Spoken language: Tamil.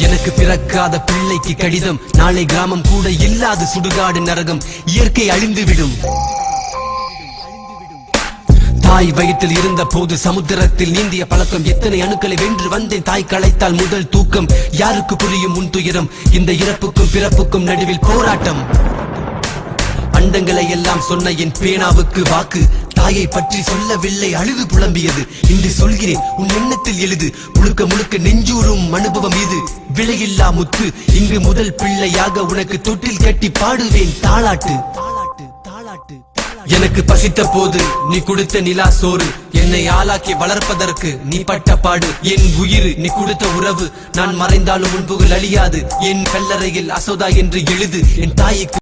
எனக்கு பிறக்காத பிள்ளைக்கு கடிதம். நாளை கிராமம் கூட இல்லாது சுடுகாடு நரகம். இயற்கை அழிந்துவிடும் தாய் வயிற்றில் இருந்த போது சமுத்திரத்தில் நீந்திய பழக்கம். எத்தனை அணுக்களை வென்று வந்தேன். தாய் களைத்தால் முதல் தூக்கம். யாருக்கு புரியும் முன் துயரம்? இந்த இறப்புக்கும் பிறப்புக்கும் நடுவில் போராட்டம். அண்டங்களை எல்லாம் சொன்ன என் பேனாவுக்கு வாக்கு. தாயை பற்றி சொல்லவில்லை அழுது புலம்பியது. இன்று சொல்கிறேன் உன் எண்ணத்தில் எழுது. முழுக்க முழுக்க நெஞ்சூரும் அனுபவம் இது. விலையில்லா முத்து இங்கு முதல் பிள்ளையாக உனக்கு தொட்டில் கட்டி பாடுவேன். தாளாட்டு தாளாட்டு. எனக்கு பசித்த போது நீ கொடுத்த நிலா சோறு. என்னை ஆளாக்கி வளர்ப்பதற்கு நீ பட்ட பாடு. என் உயிர் நீ கொடுத்த உறவு. நான் மறைந்தாலும் உன் புகழ் அழியாது. என் கல்லறையில் அசோதா என்று எழுது. என் தாய்க்கு